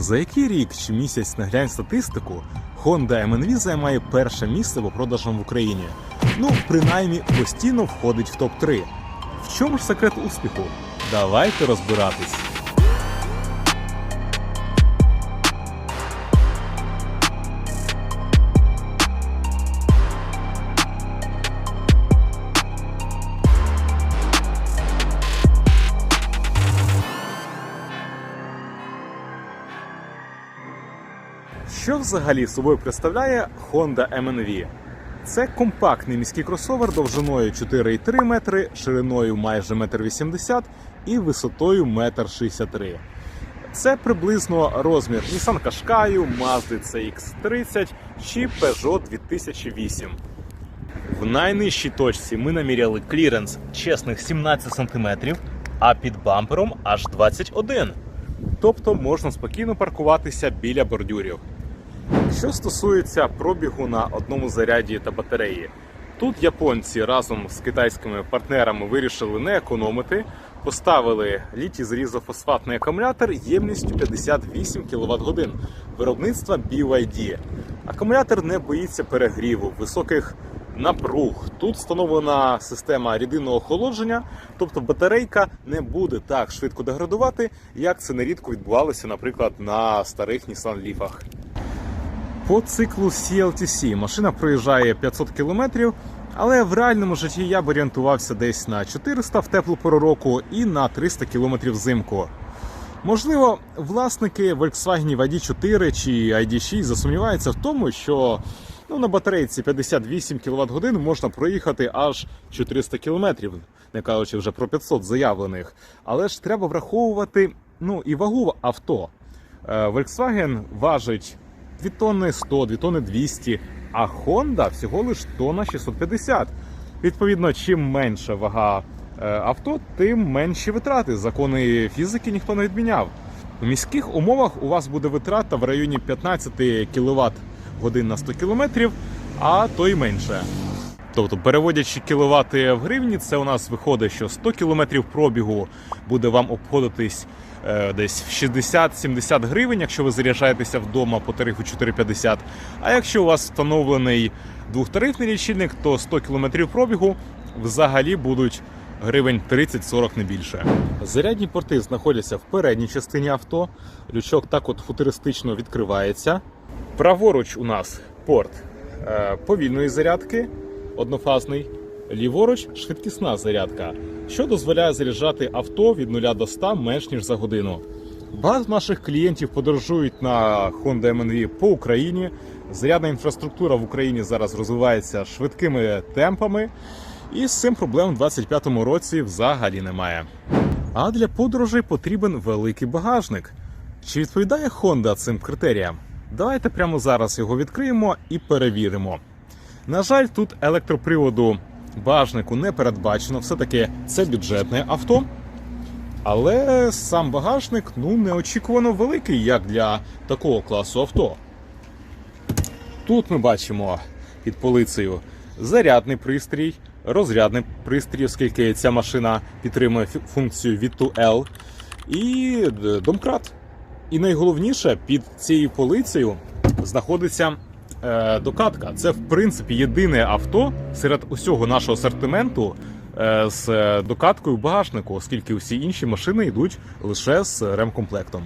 За який рік чи місяць не глянь статистику, Honda MNV займає перше місце по продажам в Україні. Ну, принаймні, постійно входить в топ-3. В чому ж секрет успіху? Давайте розбиратись. Що взагалі собою представляє Honda MNV? Це компактний міський кросовер довжиною 4,3 метри, шириною майже 1,80 м і висотою 1,63 м. Це приблизно розмір Nissan Qashqai, Mazda CX-30 чи Peugeot 2008. В найнижчій точці ми наміряли кліренс чесних 17 см, а під бампером аж 21 Тобто можна спокійно паркуватися біля бордюрів. Що стосується пробігу на одному заряді та батареї, тут японці разом з китайськими партнерами вирішили не економити, поставили літій зрізофосфатний акумулятор ємністю 58 кВт годин виробництва BYD. Акумулятор не боїться перегріву, високих напруг. Тут встановлена система рідинного охолодження, тобто батарейка не буде так швидко деградувати, як це нерідко відбувалося, наприклад, на старих Nissan Leaf. По циклу CLTC машина проїжджає 500 км, але в реальному житті я б орієнтувався десь на 400 в теплу пору року і на 300 км взимку. Можливо, власники Volkswagen ID4 чи ID6 засумніваються в тому, що ну, на батарейці 58 кВт годин можна проїхати аж 400 км, не кажучи вже про 500 заявлених. Але ж треба враховувати ну, і вагу авто. Е, Volkswagen важить 2 тонни 100, 2 тонни 200, а Honda всього лиш тонна 650. Відповідно, чим менша вага е, авто, тим менші витрати. Закони фізики ніхто не відміняв. У міських умовах у вас буде витрата в районі 15 кВт годин на 100 км, а то й менше. Тобто, переводячи кіловати в гривні, це у нас виходить, що 100 км пробігу буде вам обходитись е, десь в 60-70 гривень, якщо ви заряджаєтеся вдома по тарифу 4,50. А якщо у вас встановлений двохтарифний лічильник, то 100 км пробігу взагалі будуть гривень 30-40 не більше. Зарядні порти знаходяться в передній частині авто. Лючок так от футуристично відкривається. Праворуч у нас порт е, повільної зарядки, однофазний. Ліворуч швидкісна зарядка, що дозволяє заряджати авто від 0 до 100 менш ніж за годину. Багато наших клієнтів подорожують на Honda MNV по Україні. Зарядна інфраструктура в Україні зараз розвивається швидкими темпами, і з цим проблем у 2025 році взагалі немає. А для подорожей потрібен великий багажник. Чи відповідає Honda цим критеріям? Давайте прямо зараз його відкриємо і перевіримо. На жаль, тут електроприводу багажнику не передбачено, все-таки це бюджетне авто. Але сам багажник ну, неочікувано великий, як для такого класу авто. Тут ми бачимо під полицею зарядний пристрій, розрядний пристрій, оскільки ця машина підтримує функцію V2L, і домкрат. І найголовніше, під цією полицею знаходиться е, докатка. Це, в принципі, єдине авто серед усього нашого асортименту е, з е, докаткою в багажнику, оскільки всі інші машини йдуть лише з ремкомплектом.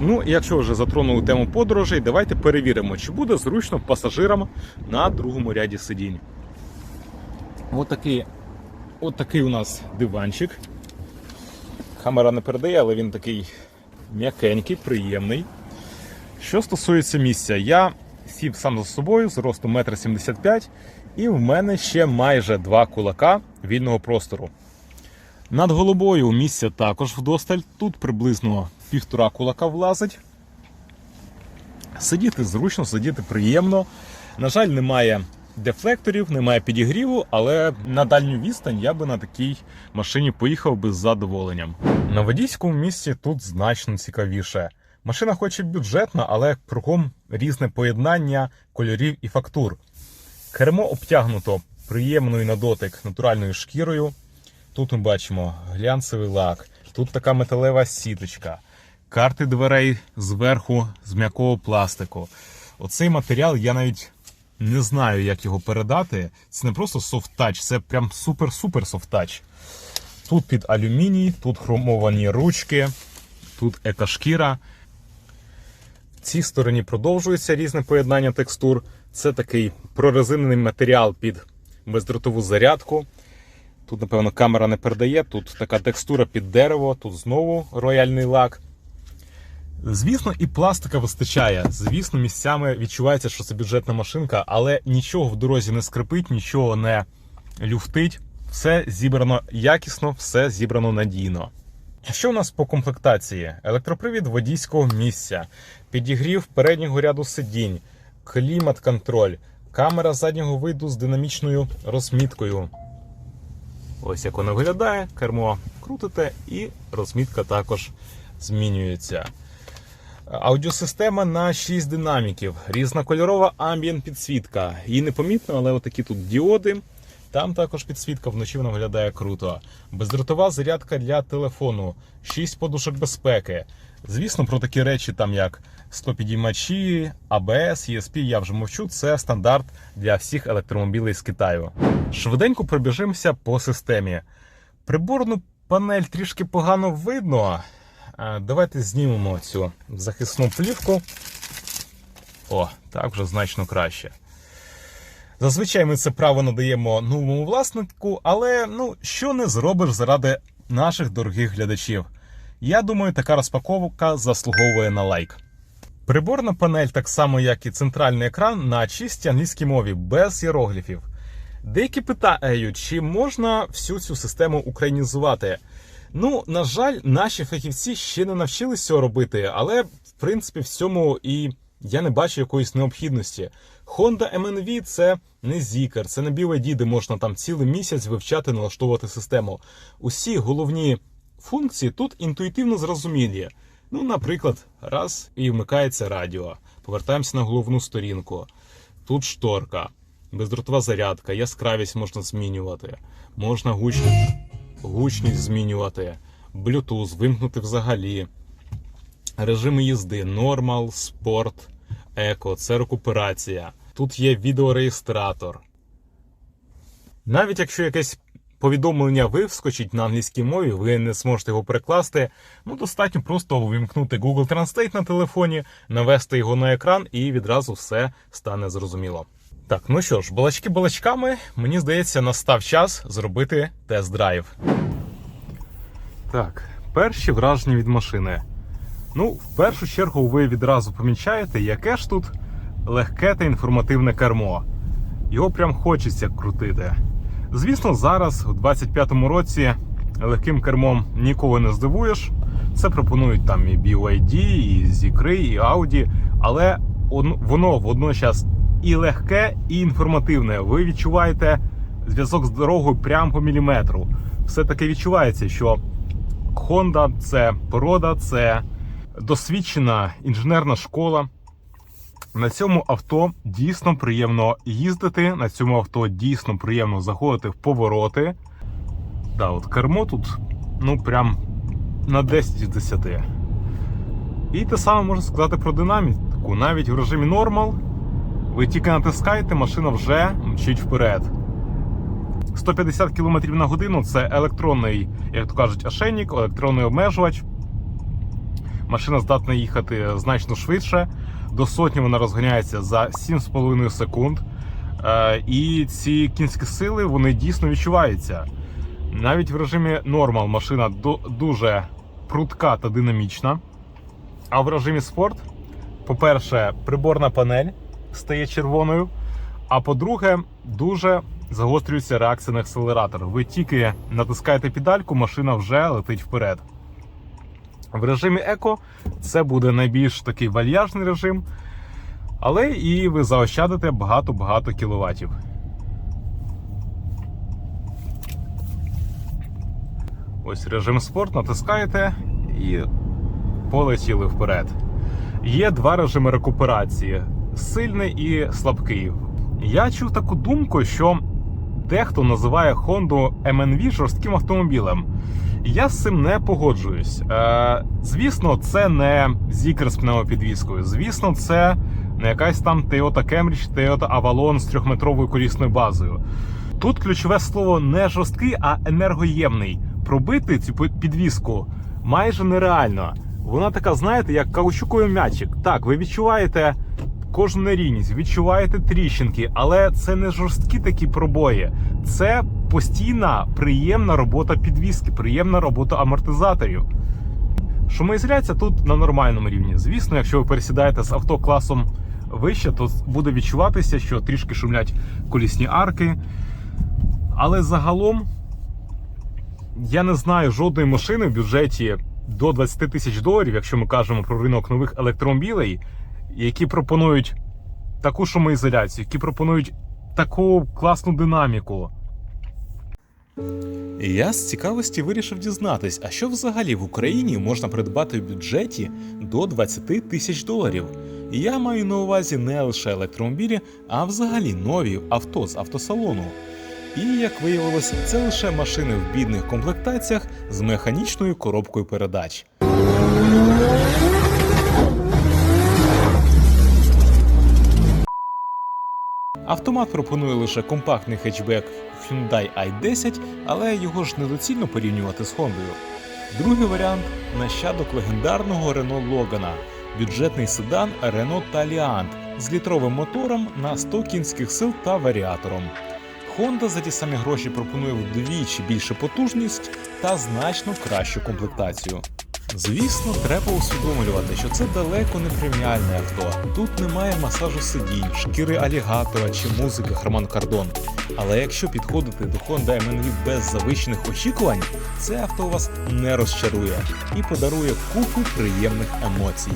Ну, якщо вже затронули тему подорожей, давайте перевіримо, чи буде зручно пасажирам на другому ряді сидінь. От такий, от такий у нас диванчик. Камера не передає, але він такий м'якенький, приємний. Що стосується місця, я сів сам за собою з росту 1,75 м, і в мене ще майже два кулака вільного простору. Над головою місця також вдосталь. Тут приблизно півтора кулака влазить. Сидіти зручно, сидіти приємно. На жаль, немає дефлекторів, немає підігріву, але на дальню відстань я би на такій машині поїхав би з задоволенням. На водійському місці тут значно цікавіше. Машина хоч і бюджетна, але кругом різне поєднання кольорів і фактур. Кермо обтягнуто приємною на дотик натуральною шкірою. Тут ми бачимо глянцевий лак, тут така металева сіточка. карти дверей зверху з м'якого пластику. Оцей матеріал я навіть не знаю, як його передати. Це не просто софт-тач, це прям супер-супер софт-тач. Тут під алюміній, тут хромовані ручки, тут екошкіра. Цій стороні продовжується різне поєднання текстур. Це такий прорезинений матеріал під бездротову зарядку. Тут, напевно, камера не передає, тут така текстура під дерево, тут знову рояльний лак. Звісно, і пластика вистачає. Звісно, місцями відчувається, що це бюджетна машинка, але нічого в дорозі не скрипить, нічого не люфтить. Все зібрано якісно, все зібрано надійно. Що у нас по комплектації? Електропривід водійського місця, підігрів переднього ряду сидінь, клімат-контроль, камера заднього виду з динамічною розміткою. Ось як воно виглядає, кермо крутите і розмітка також змінюється. Аудіосистема на 6 динаміків, різнокольорова амбієнт підсвітка. Її непомітно, але отакі тут діоди. Там також підсвітка, вночі виглядає круто. Бездротова зарядка для телефону, 6 подушок безпеки. Звісно, про такі речі, там як стопідіймачі, АБС, ESP, я вже мовчу. Це стандарт для всіх електромобілей з Китаю. Швиденько пробіжимося по системі. Приборну панель трішки погано видно. Е, Давайте знімемо цю захисну плівку. О, так вже значно краще. Зазвичай ми це право надаємо новому власнику, але ну, що не зробиш заради наших дорогих глядачів. Я думаю, така розпаковка заслуговує на лайк. Приборна панель, так само як і центральний екран, на чистій англійській мові, без іерогліфів. Деякі питають, чи можна всю цю систему українізувати. Ну, на жаль, наші фахівці ще не навчились цього робити, але в принципі в цьому і я не бачу якоїсь необхідності. Honda MNV це не зікер, це не біле де можна там цілий місяць вивчати, налаштовувати систему. Усі головні функції тут інтуїтивно зрозумілі. Ну, наприклад, раз і вмикається радіо. Повертаємося на головну сторінку. Тут шторка, бездротова зарядка, яскравість можна змінювати, можна гучність, гучність змінювати, Bluetooth, вимкнути взагалі. Режими їзди, нормал, спорт, еко, це рекуперація. Тут є відеореєстратор. Навіть якщо якесь повідомлення вискочить на англійській мові, ви не зможете його перекласти. Ну, достатньо просто вимкнути Google Translate на телефоні, навести його на екран, і відразу все стане зрозуміло. Так, ну що ж, балачки балачками, мені здається, настав час зробити тест-драйв. Так, перші враження від машини. Ну, в першу чергу, ви відразу помічаєте, яке ж тут легке та інформативне кермо. Його прям хочеться крутити. Звісно, зараз, у 25-му році, легким кермом нікого не здивуєш. Це пропонують там і BYD, і Zikri, і Audi, але воно водночас і легке, і інформативне. Ви відчуваєте зв'язок з дорогою прямо по міліметру. Все таки відчувається, що Honda це порода, це досвідчена інженерна школа. На цьому авто дійсно приємно їздити. На цьому авто дійсно приємно заходити в повороти. Да, от кермо тут, ну прям на 10 з 10. І те саме можна сказати про динаміку. Навіть в режимі нормал ви тільки натискаєте, машина вже мчить вперед. 150 км на годину це електронний, як то кажуть, ошейник, електронний обмежувач. Машина здатна їхати значно швидше. До сотні вона розганяється за 7,5 секунд. Е, І ці кінські сили вони дійсно відчуваються. Навіть в режимі нормал машина ду- дуже прудка та динамічна. А в режимі спорт, по-перше, приборна панель стає червоною. А по-друге, дуже загострюється реакція на акселератор. Ви тільки натискаєте педальку, машина вже летить вперед. В режимі еко це буде найбільш такий вальяжний режим, але і ви заощадите багато-багато кіловатів. Ось режим спорт, натискаєте і полетіли вперед. Є два режими рекуперації: сильний і слабкий. Я чув таку думку, що дехто називає Honda MNV жорстким автомобілем. Я з цим не погоджуюсь. Е, звісно, це не Zikr з пневмопідвіскою. Звісно, це не якась там Toyota Camry, Toyota Avalon з трьохметровою колісною базою. Тут ключове слово не жорсткий, а енергоємний. Пробити цю підвіску майже нереально. Вона така, знаєте, як каучуковий м'ячик. Так, ви відчуваєте кожну нерівність, відчуваєте тріщинки, але це не жорсткі такі пробої. Це постійна приємна робота підвіски, приємна робота амортизаторів. Шумоізоляція тут на нормальному рівні. Звісно, якщо ви пересідаєте з авто класом вище, то буде відчуватися, що трішки шумлять колісні арки. Але загалом я не знаю жодної машини в бюджеті до 20 тисяч доларів, якщо ми кажемо про ринок нових електромобілей, які пропонують таку шумоізоляцію, які пропонують таку класну динаміку. Я з цікавості вирішив дізнатись, а що взагалі в Україні можна придбати в бюджеті до 20 тисяч доларів. Я маю на увазі не лише електромобілі, а взагалі нові авто з автосалону. І як виявилось, це лише машини в бідних комплектаціях з механічною коробкою передач. Автомат пропонує лише компактний хетчбек Hyundai i10, але його ж недоцільно порівнювати з Хондою. Другий варіант нащадок легендарного Renault Logan, бюджетний седан Renault Taliant з літровим мотором на 100 кінських сил та варіатором. Honda за ті самі гроші пропонує вдвічі більше потужність та значно кращу комплектацію. Звісно, треба усвідомлювати, що це далеко не преміальне авто. Тут немає масажу сидінь, шкіри алігатора чи музики Харман Кардон. Але якщо підходити до Honda MNV без завищених очікувань, це авто вас не розчарує і подарує купу приємних емоцій.